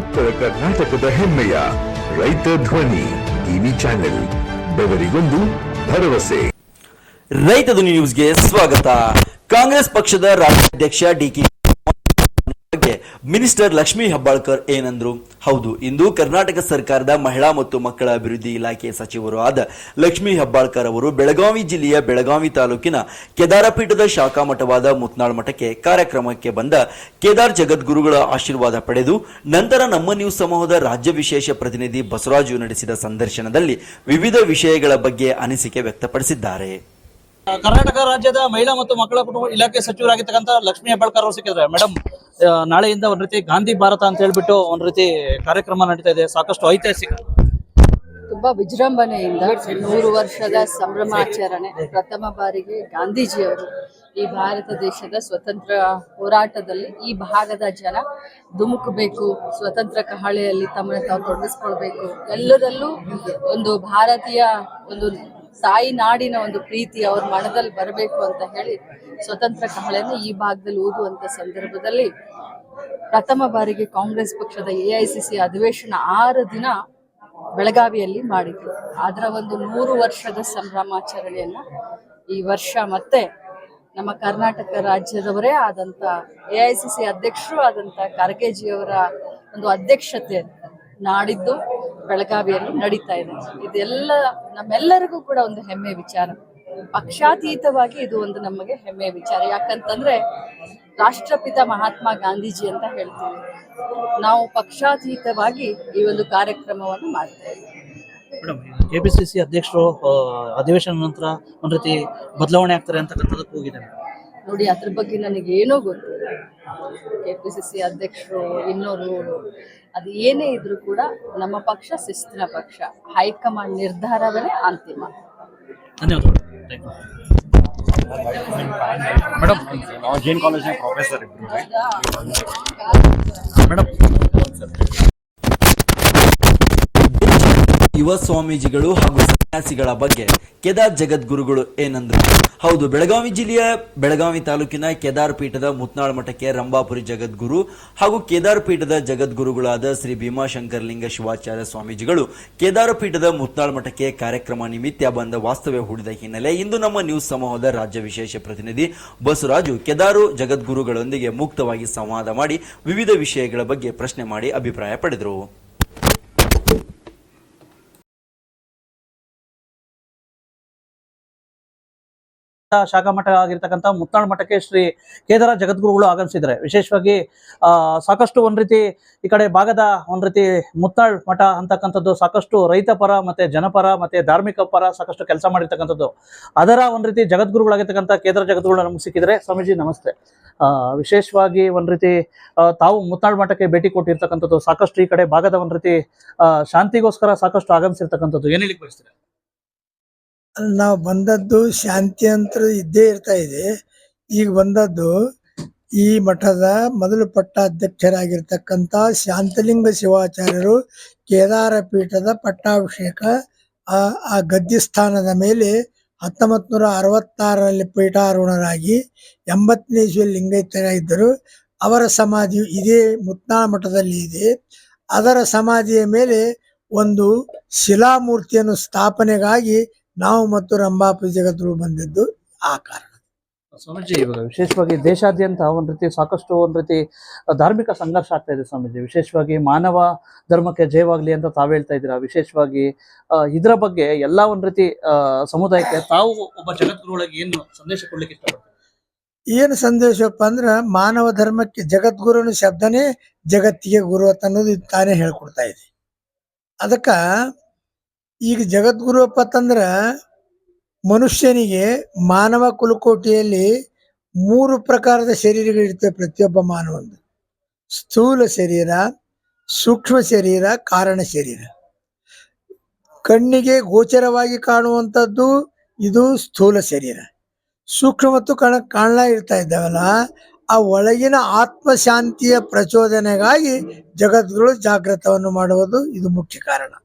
ಉತ್ತರ ಕರ್ನಾಟಕದ ಹೆಮ್ಮೆಯ ರೈತ ಧ್ವನಿ ಟಿವಿ ಚಾನೆಲ್, ಬೆವರಿಗೊಂದು ಭರವಸೆ. ರೈತ ಧ್ವನಿ ನ್ಯೂಸ್ಗೆ ಸ್ವಾಗತ. ಕಾಂಗ್ರೆಸ್ ಪಕ್ಷದ ರಾಜ್ಯಾಧ್ಯಕ್ಷ ಡಿಕೆ ಮಿನಿಸ್ಟರ್ ಲಕ್ಷ್ಮೀ ಹೆಬ್ಬಾಳ್ಕರ್ ಏನಂದ್ರು? ಹೌದು, ಇಂದು ಕರ್ನಾಟಕ ಸರ್ಕಾರದ ಮಹಿಳಾ ಮತ್ತು ಮಕ್ಕಳ ಅಭಿವೃದ್ಧಿ ಇಲಾಖೆ ಸಚಿವರು ಆದ ಲಕ್ಷ್ಮೀ ಹೆಬ್ಬಾಳ್ಕರ್ ಅವರು ಬೆಳಗಾವಿ ಜಿಲ್ಲೆಯ ಬೆಳಗಾವಿ ತಾಲೂಕಿನ ಕೇದಾರಪೀಠದ ಶಾಖಾ ಮಠವಾದ ಮುತ್ನಾಳ್ ಮಠಕ್ಕೆ ಕಾರ್ಯಕ್ರಮಕ್ಕೆ ಬಂದ ಕೇದಾರ್ ಜಗದ್ಗುರುಗಳ ಆಶೀರ್ವಾದ ಪಡೆದು ನಂತರ ನಮ್ಮ ನ್ಯೂಸ್ ಸಮೂಹದ ರಾಜ್ಯ ವಿಶೇಷ ಪ್ರತಿನಿಧಿ ಬಸವರಾಜು ನಡೆಸಿದ ಸಂದರ್ಶನದಲ್ಲಿ ವಿವಿಧ ವಿಷಯಗಳ ಬಗ್ಗೆ ಅನಿಸಿಕೆ ವ್ಯಕ್ತಪಡಿಸಿದ್ದಾರೆ. ಕರ್ನಾಟಕ ರಾಜ್ಯದ ಮಹಿಳಾ ಮತ್ತು ಮಕ್ಕಳ ಕುಟುಂಬ ಇಲಾಖೆ ಸಚಿವರಾಗಿರ್ತಕ್ಕಂಥ ಲಕ್ಷ್ಮೀ ಹೆಬ್ಬಾಳ್ಕರ್ ಅವರು ಸಿಕ್ಕಿದ್ರೆ ಮೇಡಮ್ ನಾಳೆಯಿಂದ ಒಂದ್ ರೀತಿ ಗಾಂಧಿ ಭಾರತ ಅಂತ ಹೇಳ್ಬಿಟ್ಟು ಒಂದ್ ರೀತಿ ಕಾರ್ಯಕ್ರಮ ನಡೀತಾ ಇದೆ. ಸಾಕಷ್ಟು ಐತಿಹಾಸಿಕ. ತುಂಬಾ ವಿಜೃಂಭಣೆಯಿಂದ ನೂರು ವರ್ಷದ ಸಂಭ್ರಮಾಚರಣೆ ಪ್ರಥಮ ಬಾರಿಗೆ ಗಾಂಧೀಜಿಯವರು ಈ ಭಾರತ ದೇಶದ ಸ್ವತಂತ್ರ ಹೋರಾಟದಲ್ಲಿ ಈ ಭಾಗದ ಜನ ಧುಮುಕಬೇಕು, ಸ್ವತಂತ್ರ ಕಹಳೆಯಲ್ಲಿ ತಮ್ಮನ್ನು ತಾವು ತೊಡಗಿಸ್ಕೊಳ್ಬೇಕು. ಎಲ್ಲದಲ್ಲೂ ಒಂದು ಭಾರತೀಯ ಒಂದು ತಾಯಿ ನಾಡಿನ ಒಂದು ಪ್ರೀತಿ ಅವ್ರ ಮನದಲ್ಲಿ ಬರಬೇಕು ಅಂತ ಹೇಳಿ ಸ್ವತಂತ್ರ ಕಹಳೆಯನ್ನು ಈ ಭಾಗದಲ್ಲಿ ಊದುವಂತ ಸಂದರ್ಭದಲ್ಲಿ ಪ್ರಥಮ ಬಾರಿಗೆ ಕಾಂಗ್ರೆಸ್ ಪಕ್ಷದ ಎಐಸಿಸಿ ಅಧಿವೇಶನ ಆರು ದಿನ ಬೆಳಗಾವಿಯಲ್ಲಿ ಮಾಡಿದ್ರು. ಅದರ ಒಂದು ನೂರು ವರ್ಷದ ಸಂಭ್ರಮಾಚರಣೆಯನ್ನ ಈ ವರ್ಷ ಮತ್ತೆ ನಮ್ಮ ಕರ್ನಾಟಕ ರಾಜ್ಯದವರೇ ಆದಂತ ಎಐಸಿಸಿ ಅಧ್ಯಕ್ಷರು ಆದಂತ ಖರ್ಗೆಜಿಯವರ ಒಂದು ಅಧ್ಯಕ್ಷತೆ ನಾಡಿದ್ದು. ಬೆಳಗಾವಿಯಲ್ಲಿ ನಡೀತಾ ಇದೆ. ಇದೆಲ್ಲ ನಮ್ಮೆಲ್ಲರಿಗೂ ಕೂಡ ಒಂದು ಹೆಮ್ಮೆ ವಿಚಾರ. ಪಕ್ಷಾತೀತವಾಗಿ ಇದು ಒಂದು ನಮಗೆ ಹೆಮ್ಮೆ ವಿಚಾರ. ಯಾಕಂತಂದ್ರೆ ರಾಷ್ಟ್ರಪಿತ ಮಹಾತ್ಮ ಗಾಂಧೀಜಿ ಅಂತ ಹೇಳ್ತೀವಿ. ನಾವು ಪಕ್ಷಾತೀತವಾಗಿ ಈ ಒಂದು ಕಾರ್ಯಕ್ರಮವನ್ನು ಮಾಡ್ತಾ ಇದ್ದೀವಿ. ಕೆಪಿಸಿಸಿ ಅಧ್ಯಕ್ಷರು ಅಧಿವೇಶನ ನಂತರ ಒಂದ್ ರೀತಿ ಬದಲಾವಣೆ ಆಗ್ತಾರೆ ಅಂತಕ್ಕಂಥದ್ದಕ್ಕೆ ಹೋಗಿದೆ ನೋಡಿ ಅದ್ರ ಬಗ್ಗೆ ನನಗೆ ಏನೋ ಗೊತ್ತಿಲ್ಲ. ಕೆ ಪಿ ಸಿ ಸಿ ಅಧ್ಯಕ್ಷರು ಇನ್ನೋರು ಅದು ಏನೇ ಇದ್ರೂ ಕೂಡ ನಮ್ಮ ಪಕ್ಷ ಶಿಸ್ತಿನ ಪಕ್ಷ. ಹೈಕಮಾಂಡ್ ನಿರ್ಧಾರವೇ ಅಂತಿಮ. ಧನ್ಯವಾದಗಳು. Thank you. ಮೇಡಮ್ ನಾವು ಜೈನ್ ಕಾಲೇಜ್ನ ಪ್ರೊಫೆಸರ್ ಇಬ್ರು ಮೇಡಮ್ ಯುವ ಸ್ವಾಮೀಜಿಗಳು ಹಾಗೂ ಸನ್ಯಾಸಿಗಳ ಬಗ್ಗೆ ಕೇದಾರ್ ಜಗದ್ಗುರುಗಳು ಏನಂದ್ರು, ಹೌದು, ಬೆಳಗಾವಿ ಜಿಲ್ಲೆಯ ಬೆಳಗಾವಿ ತಾಲೂಕಿನ ಕೇದಾರ್ ಪೀಠದ ಮುತ್ನಾಳ್ ಮಠಕ್ಕೆ ರಂಭಾಪುರಿ ಜಗದ್ಗುರು ಹಾಗೂ ಕೇದಾರ್ ಪೀಠದ ಜಗದ್ಗುರುಗಳಾದ ಶ್ರೀ ಭೀಮಾಶಂಕರಲಿಂಗ ಶಿವಾಚಾರ್ಯ ಸ್ವಾಮೀಜಿಗಳು ಕೇದಾರ ಪೀಠದ ಮುತ್ನಾಳ್ ಮಠಕ್ಕೆ ಕಾರ್ಯಕ್ರಮ ನಿಮಿತ್ತ ಬಂದ ವಾಸ್ತವ್ಯ ಹೂಡಿದ ಹಿನ್ನೆಲೆ ಇಂದು ನಮ್ಮ ನ್ಯೂಸ್ ಸಮೂಹದ ರಾಜ್ಯ ವಿಶೇಷ ಪ್ರತಿನಿಧಿ ಬಸವರಾಜು ಕೇದಾರು ಜಗದ್ಗುರುಗಳೊಂದಿಗೆ ಮುಕ್ತವಾಗಿ ಸಂವಾದ ಮಾಡಿ ವಿವಿಧ ವಿಷಯಗಳ ಬಗ್ಗೆ ಪ್ರಶ್ನೆ ಮಾಡಿ ಅಭಿಪ್ರಾಯ ಪಡೆದರು. ಶಾಖಾ ಮಠ ಆಗಿರ್ತಕ್ಕಂಥ ಮುತ್ತಾಳ್ ಮಠಕ್ಕೆ ಶ್ರೀ ಕೇದಾರ ಜಗದ್ಗುರುಗಳು ಆಗಮಿಸಿದ್ದಾರೆ. ವಿಶೇಷವಾಗಿ ಸಾಕಷ್ಟು ಒಂದ್ ರೀತಿ ಈ ಕಡೆ ಭಾಗದ ಒಂದ್ ರೀತಿ ಮುತ್ತಾಳ್ ಮಠ ಅಂತಕ್ಕಂಥದ್ದು ಸಾಕಷ್ಟು ರೈತ ಪರ ಮತ್ತೆ ಜನಪರ ಮತ್ತೆ ಧಾರ್ಮಿಕ ಪರ ಸಾಕಷ್ಟು ಕೆಲಸ ಮಾಡಿರ್ತಕ್ಕಂಥದ್ದು. ಅದರ ಒಂದ್ ರೀತಿ ಜಗದ್ಗುರುಗಳಾಗಿರ್ತಕ್ಕಂಥ ಕೇದಾರ ಜಗದ್ಗುರುಗಳು ನಮ್ಗೆ ಸಿಕ್ಕಿದ್ರೆ ಸ್ವಾಮೀಜಿ ನಮಸ್ತೆ. ವಿಶೇಷವಾಗಿ ಒಂದ್ ರೀತಿ ತಾವು ಮುತ್ತಾಳ್ ಮಠಕ್ಕೆ ಭೇಟಿ ಕೊಟ್ಟಿರ್ತಕ್ಕಂಥದ್ದು ಸಾಕಷ್ಟು ಈ ಕಡೆ ಭಾಗದ ಒಂದ್ ರೀತಿ ಶಾಂತಿಗೋಸ್ಕರ ಸಾಕಷ್ಟು ಆಗಮಿಸಿರ್ತಕ್ಕಂಥದ್ದು. ಏನ್ ಹೇಳಿಕ್ ಬಯಸ್ತೀರಾ? ನಾವು ಬಂದದ್ದು ಶಾಂತಿ ಅಂತ ಇದ್ದೇ ಇರ್ತಾ ಇದೆ. ಈಗ ಬಂದದ್ದು ಈ ಮಠದ ಮೊದಲು ಪಟ್ಟಾಧ್ಯಕ್ಷರಾಗಿರ್ತಕ್ಕಂಥ ಶಾಂತಲಿಂಗ ಶಿವಾಚಾರ್ಯರು ಕೇದಾರ ಪೀಠದ ಪಟ್ಟಾಭಿಷೇಕ, ಆ ಆ ಗದ್ಯಸ್ಥಾನದ ಮೇಲೆ ಹತ್ತೊಂಬತ್ ನೂರ ಅರವತ್ತಾರರಲ್ಲಿ ಪೀಠಾರೂಢರಾಗಿ ಎಂಬತ್ತನೇ ಇಸ್ವಿಯಲ್ಲಿ ಲಿಂಗೈತರಾಗಿದ್ದರು ಅವರ ಸಮಾಧಿಯು ಇದೇ ಮುತ್ನಾಳ ಮಠದಲ್ಲಿ ಇದೆ. ಅದರ ಸಮಾಧಿಯ ಮೇಲೆ ಒಂದು ಶಿಲಾಮೂರ್ತಿಯನ್ನು ಸ್ಥಾಪನೆಗಾಗಿ ನಾವು ಮತ್ತು ರಂಭಾಪುರಿ ಜಗದ್ಗುರು ಬಂದಿದ್ದು ಆ ಕಾರಣ. ಸ್ವಾಮೀಜಿ ಇವಾಗ ವಿಶೇಷವಾಗಿ ದೇಶಾದ್ಯಂತ ಒಂದ್ ರೀತಿ ಸಾಕಷ್ಟು ಒಂದ್ ರೀತಿ ಧಾರ್ಮಿಕ ಸಂಘರ್ಷ ಆಗ್ತಾ ಇದೆ ಸ್ವಾಮೀಜಿ. ವಿಶೇಷವಾಗಿ ಮಾನವ ಧರ್ಮಕ್ಕೆ ಜಯವಾಗ್ಲಿ ಅಂತ ತಾವು ಹೇಳ್ತಾ ಇದ್ದೀರಾ. ವಿಶೇಷವಾಗಿ ಇದರ ಇದ್ರ ಬಗ್ಗೆ ಎಲ್ಲಾ ಒಂದ್ ರೀತಿ ಸಮುದಾಯಕ್ಕೆ ತಾವು ಒಬ್ಬ ಜಗದ್ಗುರುಗಳಿಗೆ ಏನು ಸಂದೇಶ ಕೊಡ್ಲಿಕ್ಕೆ ಇಷ್ಟಪಡ್ತೀವಿ ಏನು ಸಂದೇಶಪ್ಪ ಅಂದ್ರ ಮಾನವ ಧರ್ಮಕ್ಕೆ ಜಗದ್ಗುರುನ ಶಬ್ದನೇ ಜಗತ್ತಿಗೆ ಗುರು ಅಂತ ಅನ್ನೋದು ತಾನೇ ಹೇಳ್ಕೊಡ್ತಾ ಇದೆ. ಅದಕ್ಕ ಈಗ ಜಗದ್ಗುರು ಅಂತಂದ್ರೆ ಮನುಷ್ಯನಿಗೆ ಮಾನವ ಕುಲಕೋಟಿಯಲ್ಲಿ ಮೂರು ಪ್ರಕಾರದ ಶರೀರಗಳಿರ್ತವೆ ಪ್ರತಿಯೊಬ್ಬ ಮಾನವಂದು. ಸ್ಥೂಲ ಶರೀರ, ಸೂಕ್ಷ್ಮ ಶರೀರ, ಕಾರಣ ಶರೀರ. ಕಣ್ಣಿಗೆ ಗೋಚರವಾಗಿ ಕಾಣುವಂಥದ್ದು ಇದು ಸ್ಥೂಲ ಶರೀರ. ಸೂಕ್ಷ್ಮ ಮತ್ತು ಕಣ ಕಾಣಲ ಇರ್ತಾ ಇದ್ದಾವಲ್ಲ, ಆ ಒಳಗಿನ ಆತ್ಮಶಾಂತಿಯ ಪ್ರಚೋದನೆಗಾಗಿ ಜಗದ್ಗುರು ಜಾಗೃತವನ್ನು ಮಾಡುವುದು ಇದು ಮುಖ್ಯ ಕಾರಣ.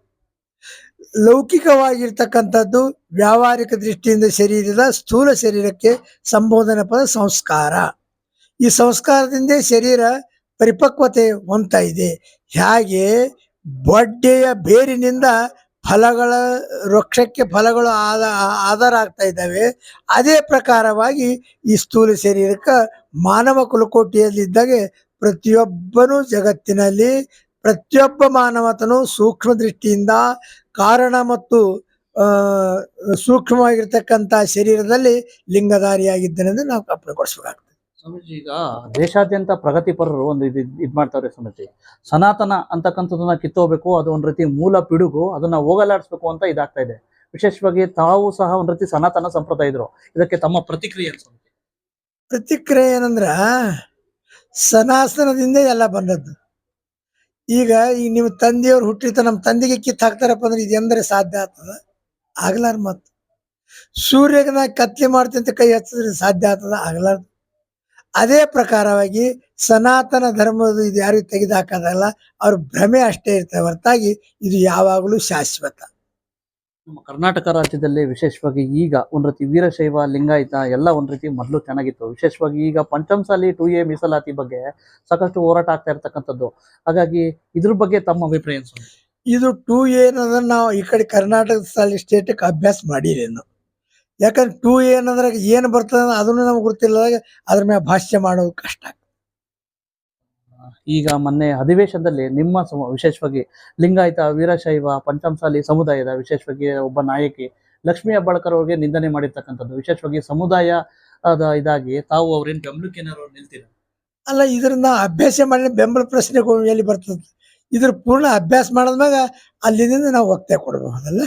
ಲೌಕಿಕವಾಗಿರ್ತಕ್ಕಂಥದ್ದು ವ್ಯಾವಹಾರಿಕ ದೃಷ್ಟಿಯಿಂದ ಶರೀರದ ಸ್ಥೂಲ ಶರೀರಕ್ಕೆ ಸಂಬೋಧನೆ ಪದ ಸಂಸ್ಕಾರ. ಈ ಸಂಸ್ಕಾರದಿಂದ ಶರೀರ ಪರಿಪಕ್ವತೆ ಹೊಂದ್ತಾ ಇದೆ. ಹೇಗೆ ಬೊಡ್ಡೆಯ ಬೇರಿನಿಂದ ಫಲಗಳ ವೃಕ್ಷಕ್ಕೆ ಫಲಗಳು ಆದ ಆಧಾರ ಆಗ್ತಾ ಇದ್ದಾವೆ. ಅದೇ ಪ್ರಕಾರವಾಗಿ ಈ ಸ್ಥೂಲ ಶರೀರಕ್ಕೆ ಮಾನವ ಕುಲಕೋಟಿಯಲ್ಲಿದ್ದಾಗೆ ಪ್ರತಿಯೊಬ್ಬನು ಜಗತ್ತಿನಲ್ಲಿ ಪ್ರತಿಯೊಬ್ಬ ಮಾನವತನು ಸೂಕ್ಷ್ಮ ದೃಷ್ಟಿಯಿಂದ ಕಾರಣ ಮತ್ತು ಸೂಕ್ಷ್ಮವಾಗಿರ್ತಕ್ಕಂಥ ಶರೀರದಲ್ಲಿ ಲಿಂಗಧಾರಿಯಾಗಿದ್ದನೆಂದು ನಾವು ಕಲ್ಪನೆಗೊಳಿಸಬೇಕಾಗ್ತದೆ ಸ್ವಾಮೀಜಿ ಈಗ ದೇಶಾದ್ಯಂತ ಪ್ರಗತಿಪರರು ಒಂದು ಇದು ಇದು ಮಾಡ್ತಾರೆ ಸ್ವಾಮೀಜಿ. ಸನಾತನ ಅಂತಕ್ಕಂಥದ್ದನ್ನ ಕಿತ್ತೋಗ್ಬೇಕು ಅದು ಒಂದ್ ರೀತಿ ಮೂಲ ಪಿಡುಗು ಅದನ್ನ ಹೋಗಲಾಡಿಸ್ಬೇಕು ಅಂತ ಇದಾಗ್ತಾ ಇದೆ. ವಿಶೇಷವಾಗಿ ತಾವು ಸಹ ಒಂದ್ ರೀತಿ ಸನಾತನ ಸಂಪ್ರದಾಯ ಇದ್ರು. ಇದಕ್ಕೆ ತಮ್ಮ ಪ್ರತಿಕ್ರಿಯೆ ಸ್ವಾಮೀಜಿ? ಪ್ರತಿಕ್ರಿಯೆ ಏನಂದ್ರ ಸನಾತನದಿಂದ ಎಲ್ಲ ಬಂದದ್ದು. ಈಗ ಈ ನಿಮ್ಮ ತಂದೆಯವ್ರು ಹುಟ್ಟಿರ್ತ ನಮ್ಮ ತಂದೆಗೆ ಕಿತ್ತು ಹಾಕ್ತಾರಪ್ಪ ಅಂದ್ರೆ ಇದೆಂದ್ರೆ ಸಾಧ್ಯ ಆಗ್ತದ? ಆಗ್ಲಾರ ಮತ್ತು ಸೂರ್ಯಗ ನಾ ಕತ್ಲೆ ಮಾಡ್ತೀನಿ ಅಂತ ಕೈ ಹಚ್ಚಿದ್ರೆ ಸಾಧ್ಯ ಆಗ್ತದ? ಆಗ್ಲಾರ್ದು. ಅದೇ ಪ್ರಕಾರವಾಗಿ ಸನಾತನ ಧರ್ಮದ ಇದು ಯಾರಿಗೂ ತೆಗೆದುಹಾಕೋದಲ್ಲ ಅವ್ರ ಭ್ರಮೆ ಅಷ್ಟೇ ಇರ್ತವೆ ಹೊರತಾಗಿ ಇದು ಯಾವಾಗಲೂ ಶಾಶ್ವತ. ನಮ್ಮ ಕರ್ನಾಟಕ ರಾಜ್ಯದಲ್ಲಿ ವಿಶೇಷವಾಗಿ ಈಗ ಒಂದ್ ರೀತಿ ವೀರಶೈವ, ಲಿಂಗಾಯತ ಎಲ್ಲ ಒಂದ್ ರೀತಿ ಮೊದಲು ಚೆನ್ನಾಗಿತ್ತು. ವಿಶೇಷವಾಗಿ ಈಗ ಪಂಚಮಸಾಲಿ ಟು ಎ ಮೀಸಲಾತಿ ಬಗ್ಗೆ ಸಾಕಷ್ಟು ಹೋರಾಟ ಆಗ್ತಾ ಇರ್ತಕ್ಕಂಥದ್ದು. ಹಾಗಾಗಿ ಇದ್ರ ಬಗ್ಗೆ ತಮ್ಮ ಅಭಿಪ್ರಾಯ ಇದು ಟೂ ಏನಂದ್ರೆ ನಾವು ಈ ಕಡೆ ಕರ್ನಾಟಕ ಸಾಲಿ ಸ್ಟೇಟಕ್ಕೆ ಅಭ್ಯಾಸ ಮಾಡಿರೇನು ಯಾಕಂದ್ರೆ ಟೂ ಏನಂದ್ರೆ ಏನು ಬರ್ತದೆ ಅದನ್ನು ನಮ್ಗೆ ಗೊತ್ತಿಲ್ಲದಾಗ ಅದ್ರ ಮೇಲೆ ಭಾಷ್ಯ ಮಾಡೋದು ಕಷ್ಟ. ಈಗ ಮೊನ್ನೆ ಅಧಿವೇಶನದಲ್ಲಿ ನಿಮ್ಮ ವಿಶೇಷವಾಗಿ ಲಿಂಗಾಯತ ವೀರಶೈವ ಪಂಚಮಸಾಲಿ ಸಮುದಾಯದ ವಿಶೇಷವಾಗಿ ಒಬ್ಬ ನಾಯಕಿ ಲಕ್ಷ್ಮೀ ಹೆಬ್ಬಾಳ್ಕರ್ ಅವ್ರಿಗೆ ನಿಂದನೆ ಮಾಡಿರ್ತಕ್ಕಂಥದ್ದು. ವಿಶೇಷವಾಗಿ ಸಮುದಾಯ ಇದಾಗಿ ತಾವು ಅವ್ರೇನು ಬೆಂಬಲಕ್ಕೆ ನಿಲ್ತೀರ? ಅಲ್ಲ ಇದ್ರನ್ನ ಅಭ್ಯಾಸ ಮಾಡಿ ಬೆಂಬಲ ಪ್ರಶ್ನೆ ಎಲ್ಲಿ ಬರ್ತದೆ? ಇದ್ರ ಪೂರ್ಣ ಅಭ್ಯಾಸ ಮಾಡಿದ್ಮ್ಯಾಗ ಅಲ್ಲಿಂದ ನಾವು ಒತ್ತಾಯ ಕೊಡಬಹುದಲ್ಲ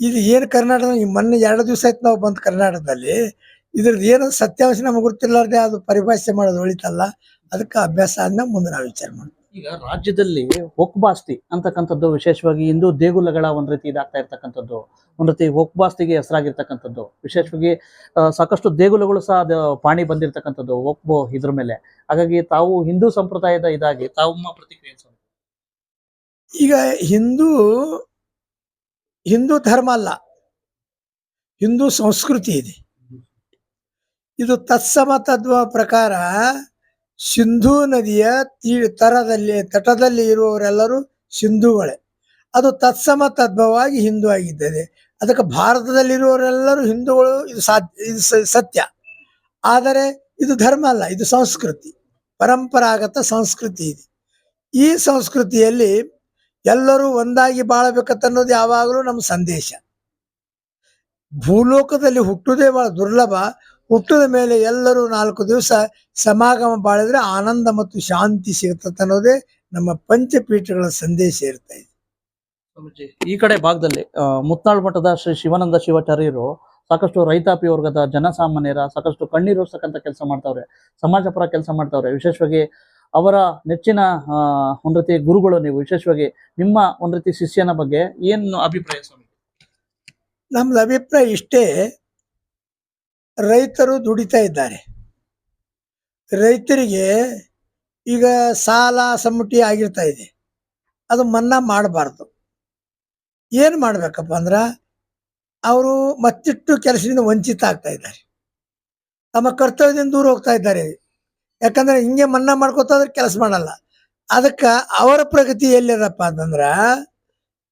ಇದು ಏನು ಕರ್ನಾಟಕ ಮೊನ್ನೆ ಎರಡು ದಿವಸ ಆಯ್ತು ನಾವು ಬಂದು ಕರ್ನಾಟಕದಲ್ಲಿ. ಇದ್ರದ್ದು ಏನು ಸತ್ಯಾಂಶ ನಮಗೆ ಗೊತ್ತಿರ್ಲಾರ್ದೆ ಅದು ಪರಿಭಾಷೆ ಮಾಡೋದು ಒಳಿತಲ್ಲ ಅದಕ್ಕೆ ಅಭ್ಯಾಸ ಆದ್ಮೇಲೆ ಮುಂದೆ ನಾವು ವಿಚಾರ ಮಾಡ್ತೀವಿ ಈಗ ರಾಜ್ಯದಲ್ಲಿ ಹೊಕ್ಬಾಸ್ತಿ ಅಂತಕ್ಕಂಥದ್ದು ವಿಶೇಷವಾಗಿ ಹಿಂದೂ ದೇಗುಲಗಳ ಒಂದು ರೀತಿ ಇದಾಗ್ತಾ ಇರ್ತಕ್ಕಂಥದ್ದು ಒಂದು ರೀತಿ ಹೊಕ್ಬಾಸ್ತಿಗೆ ಹೆಸರಾಗಿರ್ತಕ್ಕಂಥದ್ದು ವಿಶೇಷವಾಗಿ ಸಾಕಷ್ಟು ದೇಗುಲಗಳು ಸಹ ಅದು ಪಾಣಿ ಬಂದಿರತಕ್ಕಂಥದ್ದು ಒಕ್ಬೋ ಇದ್ರ ಮೇಲೆ. ಹಾಗಾಗಿ ತಾವು ಹಿಂದೂ ಸಂಪ್ರದಾಯದ ಇದಾಗಿ ತಾವು ಪ್ರತಿಕ್ರಿಯೆ. ಈಗ ಹಿಂದೂ ಹಿಂದೂ ಧರ್ಮ ಅಲ್ಲ ಹಿಂದೂ ಸಂಸ್ಕೃತಿ ಇದೆ. ಇದು ತತ್ಸಮ ತದ್ವ ಪ್ರಕಾರ ಸಿಂಧೂ ನದಿಯ ತೀ ತರದಲ್ಲಿ, ತಟದಲ್ಲಿ ಇರುವವರೆಲ್ಲರೂ ಸಿಂಧುಗಳೇ. ಅದು ತತ್ಸಮ ತದ್ಭವವಾಗಿ ಹಿಂದೂ ಆಗಿದ್ದದೆ ಅದಕ್ಕೆ ಭಾರತದಲ್ಲಿರುವವರೆಲ್ಲರೂ ಹಿಂದೂಗಳು, ಇದು ಸಾಧ್ಯ ಇದು ಸತ್ಯ. ಆದರೆ ಇದು ಧರ್ಮ ಅಲ್ಲ, ಇದು ಸಂಸ್ಕೃತಿ. ಪರಂಪರಾಗತ ಸಂಸ್ಕೃತಿ ಇದೆ. ಈ ಸಂಸ್ಕೃತಿಯಲ್ಲಿ ಎಲ್ಲರೂ ಒಂದಾಗಿ ಬಾಳಬೇಕತ್ತನ್ನೋದು ಯಾವಾಗಲೂ ನಮ್ಮ ಸಂದೇಶ. ಭೂಲೋಕದಲ್ಲಿ ಹುಟ್ಟುವುದೇ ಬಹಳ ದುರ್ಲಭ. ಹುಟ್ಟಿದ ಮೇಲೆ ಎಲ್ಲರೂ ನಾಲ್ಕು ದಿವಸ ಸಮಾಗಮ ಬಾಳಿದ್ರೆ ಆನಂದ ಮತ್ತು ಶಾಂತಿ ಸಿಗುತ್ತದೆ ಅನ್ನೋದೇ ನಮ್ಮ ಪಂಚಪೀಠಗಳ ಸಂದೇಶ ಇರ್ತಾ ಇದೆ. ಸ್ವಾಮೀಜಿ ಈ ಕಡೆ ಭಾಗದಲ್ಲಿ ಮುತ್ನಾಳ್ ಮಠದ ಶ್ರೀ ಶಿವಾನಂದ ಶಿವಾಚಾರ್ಯರು ಸಾಕಷ್ಟು ರೈತಾಪಿ ವರ್ಗದ ಜನಸಾಮಾನ್ಯರ ಸಾಕಷ್ಟು ಕಣ್ಣೀರೋರ್ಸಕ್ಕಂತ ಕೆಲಸ ಮಾಡ್ತಾವ್ರೆ ಸಮಾಜ ಪರ ಕೆಲಸ ಮಾಡ್ತಾವ್ರೆ. ವಿಶೇಷವಾಗಿ ಅವರ ನೆಚ್ಚಿನ ಒಂದ್ ರೀತಿ ಗುರುಗಳು ನೀವು ವಿಶೇಷವಾಗಿ ನಿಮ್ಮ ಒಂದ್ ರೀತಿ ಶಿಷ್ಯನ ಬಗ್ಗೆ ಏನು ಅಭಿಪ್ರಾಯ ಸ್ವಾಮಿ ನಮ್ದು ಅಭಿಪ್ರಾಯ ಇಷ್ಟೇ. ರೈತರು ದುಡಿತಾ ಇದ್ದಾರೆ. ರೈತರಿಗೆ ಈಗ ಸಾಲ ಸಮ್ಮಟಿ ಆಗಿರ್ತಾ ಇದೆ. ಅದು ಮನ್ನಾ ಮಾಡಬಾರ್ದು. ಏನು ಮಾಡಬೇಕಪ್ಪ ಅಂದ್ರೆ ಅವರು ಮತ್ತಿಟ್ಟು ಕೆಲಸದಿಂದ ವಂಚಿತ ಆಗ್ತಾ ಇದ್ದಾರೆ. ತಮ್ಮ ಕರ್ತವ್ಯದಿಂದ ದೂರ ಹೋಗ್ತಾ ಇದ್ದಾರೆ. ಯಾಕಂದ್ರೆ ಹಿಂಗೆ ಮನ್ನಾ ಮಾಡ್ಕೋತಾದ್ರೆ ಕೆಲಸ ಮಾಡಲ್ಲ. ಅದಕ್ಕೆ ಅವರ ಪ್ರಗತಿ ಎಲ್ಲಿದಪ್ಪ ಅಂತಂದ್ರೆ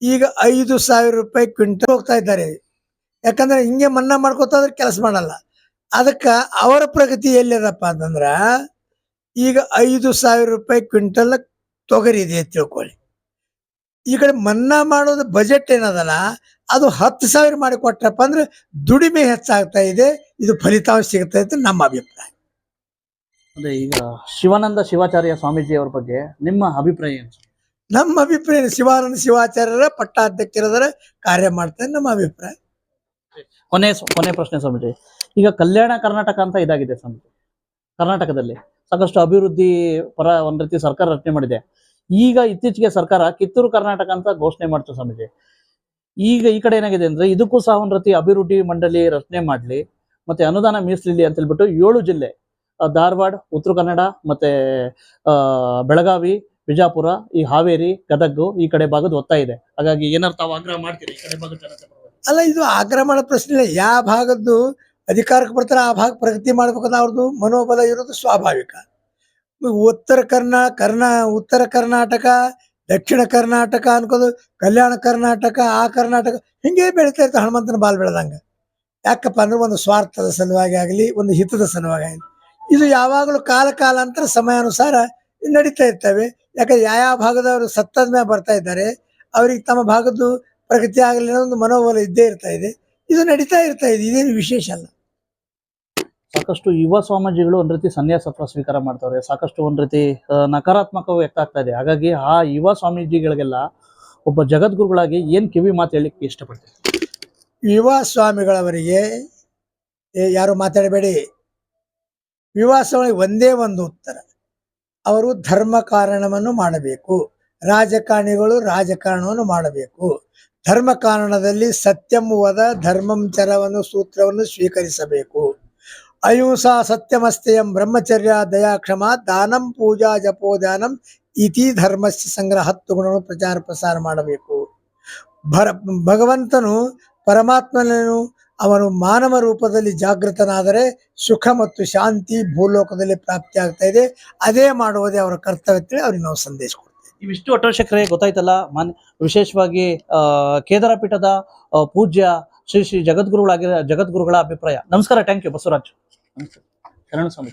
ಈಗ ಐದು ಸಾವಿರ ರೂಪಾಯಿ ಕ್ವಿಂಟಲ್ ಹೋಗ್ತಾ ಇದ್ದಾರೆ. ಯಾಕಂದ್ರೆ ಹಿಂಗೆ ಮನ್ನಾ ಮಾಡ್ಕೋತಾದ್ರೆ ಕೆಲಸ ಮಾಡಲ್ಲ. ಅದಕ್ಕೆ ಅವರ ಪ್ರಗತಿ ಎಲ್ಲಿದಪ್ಪ ಅಂತಂದ್ರ ಈಗ ಐದು ಸಾವಿರ ರೂಪಾಯಿ ಕ್ವಿಂಟಲ್ ತೊಗರಿ ಇದೆ ಅಂತ ತಿಳ್ಕೊಳ್ಳಿ. ಈ ಕಡೆ ಮನ್ನಾ ಮಾಡೋದು ಬಜೆಟ್ ಏನದಲ್ಲ ಅದು ಹತ್ತು ಸಾವಿರ ಮಾಡಿ ಕೊಟ್ರಪ್ಪ ಅಂದ್ರೆ ದುಡಿಮೆ ಹೆಚ್ಚಾಗ್ತಾ ಇದೆ ಇದು ಫಲಿತಾಂಶ ಸಿಗುತ್ತೆ ಅಂತ ನಮ್ಮ ಅಭಿಪ್ರಾಯ. ಅದೇ ಈಗ ಶಿವಾನಂದ ಶಿವಾಚಾರ್ಯ ಸ್ವಾಮೀಜಿ ಅವ್ರ ಬಗ್ಗೆ ನಿಮ್ಮ ಅಭಿಪ್ರಾಯ ಏನು? ನಮ್ಮ ಅಭಿಪ್ರಾಯ ಶಿವಾನಂದ ಶಿವಾಚಾರ್ಯರ ಪಟ್ಟಾಧ್ಯಕ್ಷರದರ ಕಾರ್ಯ ಮಾಡ್ತಾರೆ ನಮ್ಮ ಅಭಿಪ್ರಾಯ. ಕೊನೆ ಕೊನೆ ಪ್ರಶ್ನೆ ಸ್ವಾಮೀಜಿ. ಈಗ ಕಲ್ಯಾಣ ಕರ್ನಾಟಕ ಅಂತ ಇದಾಗಿದೆ ಸ್ವಾಮೀಜಿ ಕರ್ನಾಟಕದಲ್ಲಿ ಸಾಕಷ್ಟು ಅಭಿವೃದ್ಧಿ ಪರ ಒಂದ್ ರೀತಿ ಸರ್ಕಾರ ರಚನೆ ಮಾಡಿದೆ. ಈಗ ಇತ್ತೀಚೆಗೆ ಸರ್ಕಾರ ಕಿತ್ತೂರು ಕರ್ನಾಟಕ ಅಂತ ಘೋಷಣೆ ಮಾಡ್ತು ಸ್ವಾಮೀಜಿ. ಈಗ ಈ ಕಡೆ ಏನಾಗಿದೆ ಅಂದ್ರೆ ಇದಕ್ಕೂ ಸಹ ಒಂದ್ ರೀತಿ ಅಭಿವೃದ್ಧಿ ಮಂಡಳಿ ರಚನೆ ಮಾಡ್ಲಿ, ಮತ್ತೆ ಅನುದಾನ ಮೀಸಲಿಲಿ ಅಂತ ಹೇಳ್ಬಿಟ್ಟು ಏಳು ಜಿಲ್ಲೆ ಧಾರವಾಡ, ಉತ್ತರ ಕನ್ನಡ, ಮತ್ತೆ ಬೆಳಗಾವಿ, ಬಿಜಾಪುರ, ಈ ಹಾವೇರಿ ಗದಗ್ ಈ ಕಡೆ ಭಾಗದ ಒತ್ತಾಯ ಇದೆ. ಹಾಗಾಗಿ ಏನಾರು ತಾವು ಆಗ್ರಹ ಮಾಡ್ತೀರಿ ಈ ಕಡೆ ಭಾಗದ ಅಲ್ಲ, ಇದು ಆಗ್ರಹ ಮಾಡೋ ಪ್ರಶ್ನೆ ಇಲ್ಲ. ಯಾವ ಭಾಗದ್ದು ಅಧಿಕಾರಕ್ಕೆ ಬರ್ತಾರೆ, ಆ ಭಾಗ ಪ್ರಗತಿ ಮಾಡ್ಬೇಕಂದ್ರೆ ಅವ್ರದ್ದು ಮನೋಬಲ ಇರೋದು ಸ್ವಾಭಾವಿಕ. ಉತ್ತರ ಕರ್ನಾ ಕರ್ನಾ, ಉತ್ತರ ಕರ್ನಾಟಕ, ದಕ್ಷಿಣ ಕರ್ನಾಟಕ ಅನ್ಕೋದು, ಕಲ್ಯಾಣ ಕರ್ನಾಟಕ, ಆ ಕರ್ನಾಟಕ, ಹಿಂಗೆ ಬೆಳೀತಾ ಇರ್ತಾರೆ ಹನುಮಂತನ ಬಾಲ್ ಬೆಳೆದಂಗೆ. ಯಾಕಪ್ಪ ಅಂದ್ರೆ ಒಂದು ಸ್ವಾರ್ಥದ ಸಲುವಾಗಿ ಆಗಲಿ, ಒಂದು ಹಿತದ ಸಲುವಾಗಿ ಆಗಲಿ. ಇದು ಯಾವಾಗಲೂ ಕಾಲ ಕಾಲಾಂತರ ಸಮಯಾನುಸಾರ ನಡೀತಾ ಇರ್ತವೆ. ಯಾಕಂದ್ರೆ ಯಾವ ಯಾವ ಭಾಗದವರು ಸತ್ತದ ಮೇಲೆ ಬರ್ತಾ ಇದ್ದಾರೆ, ಅವ್ರಿಗೆ ತಮ್ಮ ಭಾಗದ್ದು ಪ್ರಗತಿ ಆಗಲಿ ಅನ್ನೋ ಒಂದು ಮನೋಬಲ ಇದ್ದೇ ಇರ್ತಾ ಇದೆ. ಇದು ನಡೀತಾ ಇರ್ತಾ ಇದೆ ಇದೇನು ವಿಶೇಷ ಅಲ್ಲ. ಸಾಕಷ್ಟು ಯುವ ಸ್ವಾಮೀಜಿಗಳು ಒಂದ್ ರೀತಿ ಸನ್ಯಾಸತ್ವ ಸ್ವೀಕಾರ ಮಾಡ್ತಾವ್ರೆ ಸಾಕಷ್ಟು ಒಂದ್ ರೀತಿ ನಕಾರಾತ್ಮಕವಾಗಿ ನಕಾರಾತ್ಮಕ ವ್ಯಕ್ತ ಆಗ್ತಾ ಇದೆ. ಹಾಗಾಗಿ ಆ ಯುವ ಸ್ವಾಮೀಜಿಗಳಿಗೆಲ್ಲ ಒಬ್ಬ ಜಗದ್ಗುರುಗಳಾಗಿ ಏನ್ ಕಿವಿ ಮಾತು ಹೇಳಲಿಕ್ಕೆ ಇಷ್ಟಪಡ್ತೀವಿ ಯುವ ಸ್ವಾಮಿಗಳವರಿಗೆ ಏ, ಯಾರು ಮಾತಾಡಬೇಡಿ. ಯುವ ಸ್ವಾಮಿ ಒಂದೇ ಒಂದು ಉತ್ತರ. ಅವರು ಧರ್ಮ ಕಾರಣವನ್ನು ಮಾಡಬೇಕು. ರಾಜಕಾರಣಿಗಳು ರಾಜಕಾರಣವನ್ನು ಮಾಡಬೇಕು. ಧರ್ಮ ಕಾರಣದಲ್ಲಿ ಸತ್ಯಂ ಧರ್ಮಂಚರವನ್ನು ಧರ್ಮಂ ಚರವನ್ನು ಸೂತ್ರವನ್ನು ಸ್ವೀಕರಿಸಬೇಕು. ಅಹಿಂಸಾ ಸತ್ಯಮಸ್ತೆಯಂ ಬ್ರಹ್ಮಚರ್ಯ ದಯಾಕ್ಷಮ ದಾನಂ ಪೂಜಾ ಜಪೋ ದಾನಂ ಇತಿ ಧರ್ಮಸ್ಯ ಸಂಗ್ರಹ ಹತ್ತು ಗುಣವನ್ನು ಪ್ರಚಾರ ಪ್ರಸಾರ ಮಾಡಬೇಕು. ಭರ ಭಗವಂತನು ಪರಮಾತ್ಮನನ್ನು ಅವನು ಮಾನವ ರೂಪದಲ್ಲಿ ಜಾಗೃತನಾದರೆ ಸುಖ ಮತ್ತು ಶಾಂತಿ ಭೂಲೋಕದಲ್ಲಿ ಪ್ರಾಪ್ತಿಯಾಗ್ತಾ ಇದೆ. ಅದೇ ಮಾಡುವುದೇ ಅವರ ಕರ್ತವ್ಯ ಅವ್ರಿಗೆ ನಾವು ಸಂದೇಶ ಕೊಡ್ತೇವೆ. ಇವಿಷ್ಟು ಅಟೋಶಕರೇ ಗೊತ್ತಾಯ್ತಲ್ಲ? ಮಾನ್ ವಿಶೇಷವಾಗಿ ಕೇದಾರ ಪೀಠದ ಪೂಜ್ಯ ಶ್ರೀ ಶ್ರೀ ಜಗದ್ಗುರುಗಳಾಗಿರೋ ಜಗದ್ಗುರುಗಳ ಅಭಿಪ್ರಾಯ. ನಮಸ್ಕಾರ ಥ್ಯಾಂಕ್ ಯು ಬಸವರಾಜ್. ನಮಸ್ಕಾರ ಶರಣ ಸ್ವಾಮಿ